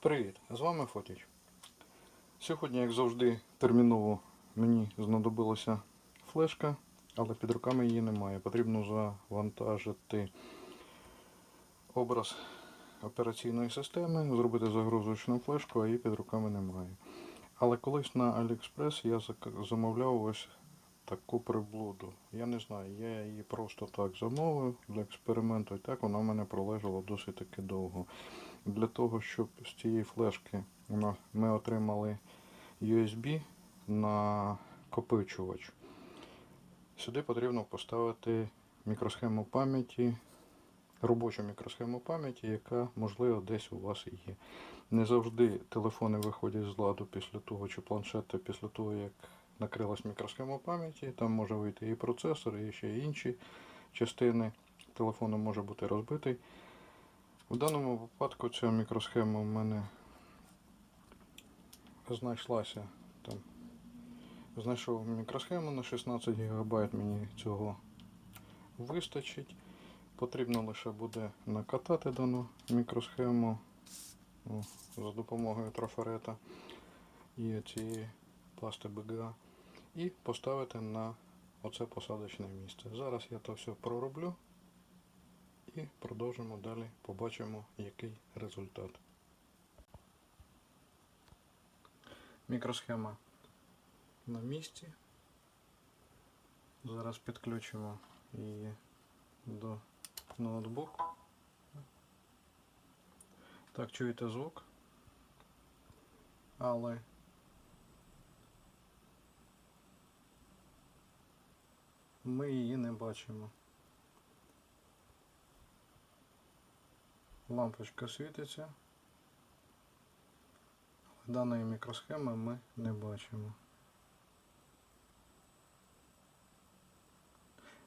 Привіт, з вами Фотіч. Сьогодні, як завжди, терміново мені знадобилася флешка, але під руками її немає. Потрібно завантажити образ операційної системи, зробити загрузочну флешку, а її під руками немає. Але колись на AliExpress я замовляв ось таку приблуду. Я не знаю, я її просто так замовив для експерименту, і так вона в мене пролежала досить таки довго. Для того, щоб з цієї флешки ми отримали USB накопичувач. Сюди потрібно поставити мікросхему пам'яті, робочу мікросхему пам'яті, яка, можливо, десь у вас є. Не завжди телефони виходять з ладу після того, чи планшети після того, як накрилась мікросхема пам'яті. Там може вийти і процесор, і ще інші частини. Телефону може бути розбитий. В даному випадку ця мікросхема в мене знайшлася там. Знайшов мікросхему на 16 ГБ, мені цього вистачить. Потрібно лише буде накатати дану мікросхему о, за допомогою трафарета і цієї пласти BGA і поставити на оце посадочне місце. Зараз я то все пророблю і продовжимо далі, побачимо, який результат. Мікросхема на місці. Зараз підключимо її до ноутбуку. Так, чуєте звук, але ми її не бачимо. Лампочка світиться. Даної мікросхеми ми не бачимо.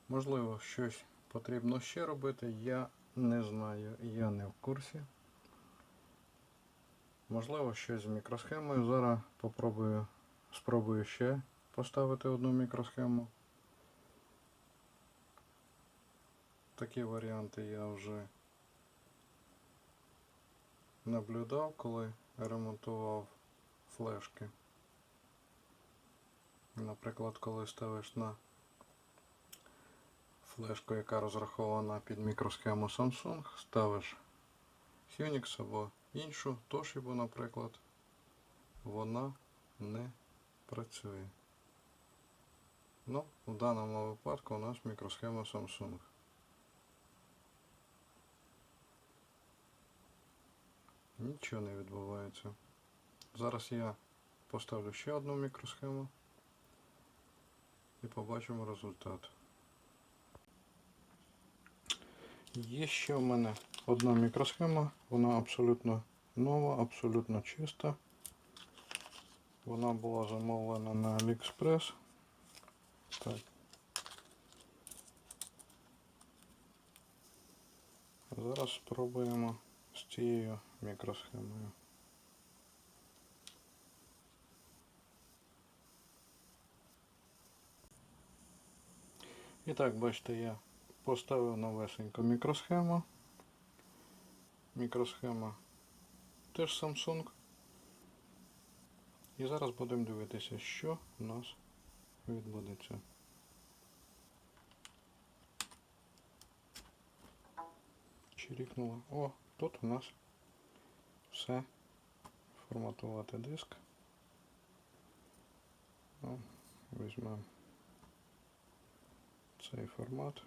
Можливо, щось потрібно ще робити, я не знаю, я не в курсі. Можливо, щось з мікросхемою. Зараз попробую, спробую ще поставити одну мікросхему. Такі варіанти я вже наблюдав, коли ремонтував флешки. Наприклад, коли ставиш на флешку, яка розрахована під мікросхему Samsung, ставиш Unix або іншу Toshiba, наприклад, вона не працює. Ну, в даному випадку у нас мікросхема Samsung. Нічого не відбувається. Зараз я поставлю ще одну мікросхему і побачимо результат. Є ще в мене одна мікросхема, вона абсолютно нова, абсолютно чиста. Вона була замовлена на AliExpress. Так. Зараз спробуємо з цією мікросхемою. І так, бачите, я поставив новесеньку мікросхему. Мікросхема теж Samsung. І зараз будемо дивитися, що у нас відбудеться. Чирікнуло. О, тут у нас все. Форматувати диск. О, візьмемо цей формат.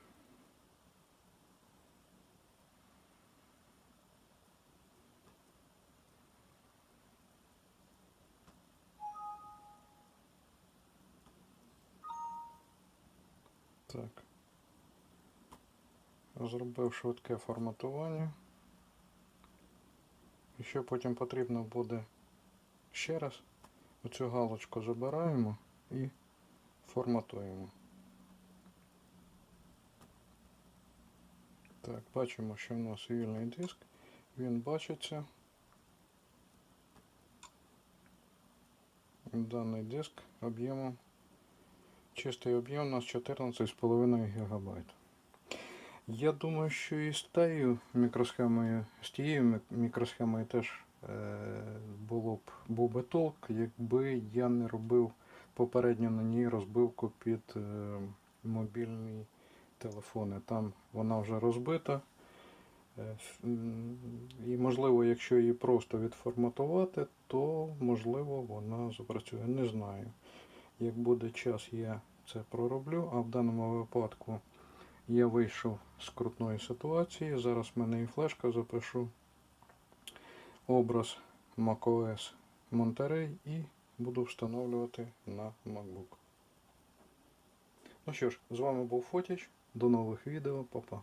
Так. Зробив швидке форматування. І що потім потрібно буде ще раз, оцю галочку забираємо і форматуємо. Так, бачимо, що в нас вільний диск. Він бачиться. Даний диск об'ємом. Чистий об'єм у нас 14,5 ГБ. Я думаю, що і з мікросхемою, з тією мікросхемою теж е, було б був би толк, якби я не робив попередньо на ній розбивку під е, мобільні телефони. Там вона вже розбита. Е, І можливо, якщо її просто відформатувати, то можливо вона запрацює. Не знаю. Як буде час, я це пророблю, а в даному випадку я вийшов з крутної ситуації. Зараз в мене і флешка запишу образ macOS Monterey і буду встановлювати на MacBook. Ну що ж, з вами був Фотіч. До нових відео, Па-па.